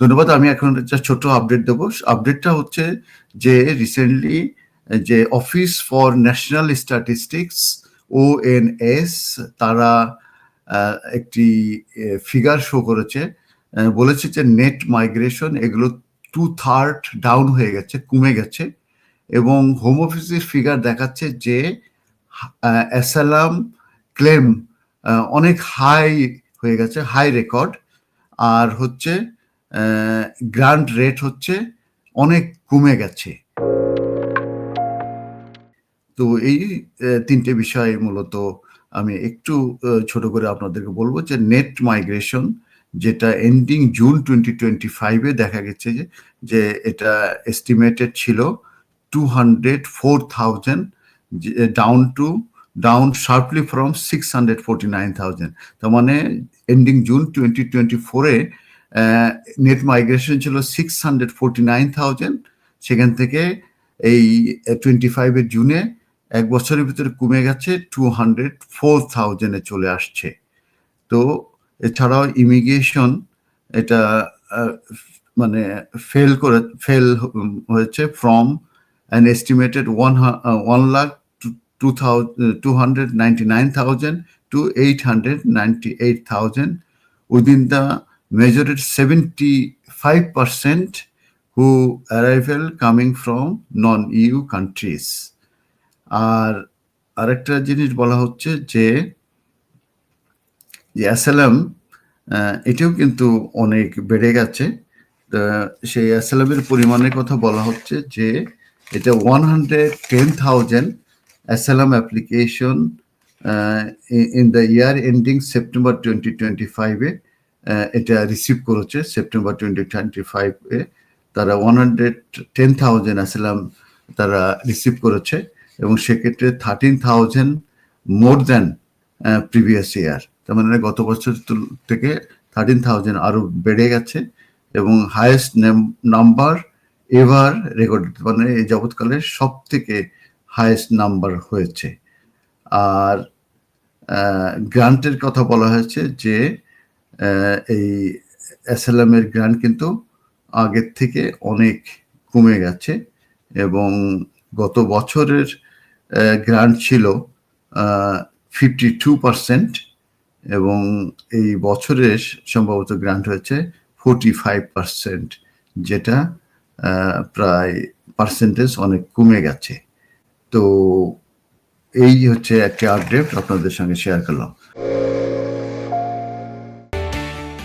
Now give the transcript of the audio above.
ধন্যবাদ, আমি এখন একটা ছোট আপডেট দেবো। আপডেটটা হচ্ছে যে রিসেন্টলি যে office for national statistics O N S তারা একটি ফিগার শো করেছে। বলেছে যে নেট মাইগ্রেশন এগুলো টু থার্ড ডাউন হয়ে গেছে, কমে গেছে। এবং হোম অফিসের ফিগার দেখাচ্ছে যে অ্যাসালাম ক্লেম অনেক হাই হয়ে গেছে হাই রেকর্ড আর হচ্ছে গ্রান্ট রেট হচ্ছে অনেক কমে গেছে। তো এই তিনটে বিষয় মূলত আমি একটু ছোট করে আপনাদেরকে বলব যে নেট মাইগ্রেশন যেটা এন্ডিং জুন টোয়েন্টি টোয়েন্টি ফাইভে দেখা গেছে যে যে এটা এস্টিমেটেড ছিল two hundred four thousand down to down sharply from six hundred forty nine thousand তার মানে এন্ডিং জুন টোয়েন্টি টোয়েন্টি ফোরে নেট মাইগ্রেশন ছিল six hundred forty nine thousand সেখান থেকে এই টোয়েন্টি ফাইভের জুনে এক বছরের ভিতরে কমে গেছে টু হান্ড্রেড ফোর থাউজেন্ডে চলে আসছে। তো এছাড়াও ইমিগ্রেশন এটা মানে ফেল করে ফেল হয়েছে from an estimated one one lakh two thousand two hundred ninety nine thousand two eight hundred ninety eight thousand within the measured 75% who arrival coming from non-EU countries. আর আরেকটা জিনিস বলা হচ্ছে যে যে অ্যাসালাম এটাও কিন্তু অনেক বেড়ে গেছে সেই অ্যাসালামের পরিমাণের কথা বলা হচ্ছে যে, এটা one hundred ten thousand asylum application in the year ending September twenty twenty ফাইভে এটা রিসিভ করেছে সেপ্টেম্বর টোয়েন্টি টোয়েন্টি ফাইভে তারা one hundred ten thousand asylum তারা রিসিভ করেছে এবং সেক্ষেত্রে thirteen thousand more than previous year তার মানে গত বছর থেকে থার্টিন থাউজেন্ড আরও বেড়ে গেছে এবং হায়েস্ট নাম্বার এভার রেকর্ড মানে এই যাবৎকালের সব থেকে হায়েস্ট নাম্বার হয়েছে। আর গ্রান্টের কথা বলা হয়েছে যে এই এর গ্রান্ট কিন্তু আগের থেকে অনেক কমে গেছে এবং গত বছরের গ্রান্ট ছিল ফিফটি টু পার্সেন্ট এবং এই বছরের সম্ভবত গ্রান্ট হয়েছে ফোর্টি ফাইভ পার্সেন্ট যেটা প্রায় পার্সেন্টেজ অনেক কমে গেছে। তো এই হচ্ছে একটা আপডেট আপনাদের সঙ্গে শেয়ার করলাম।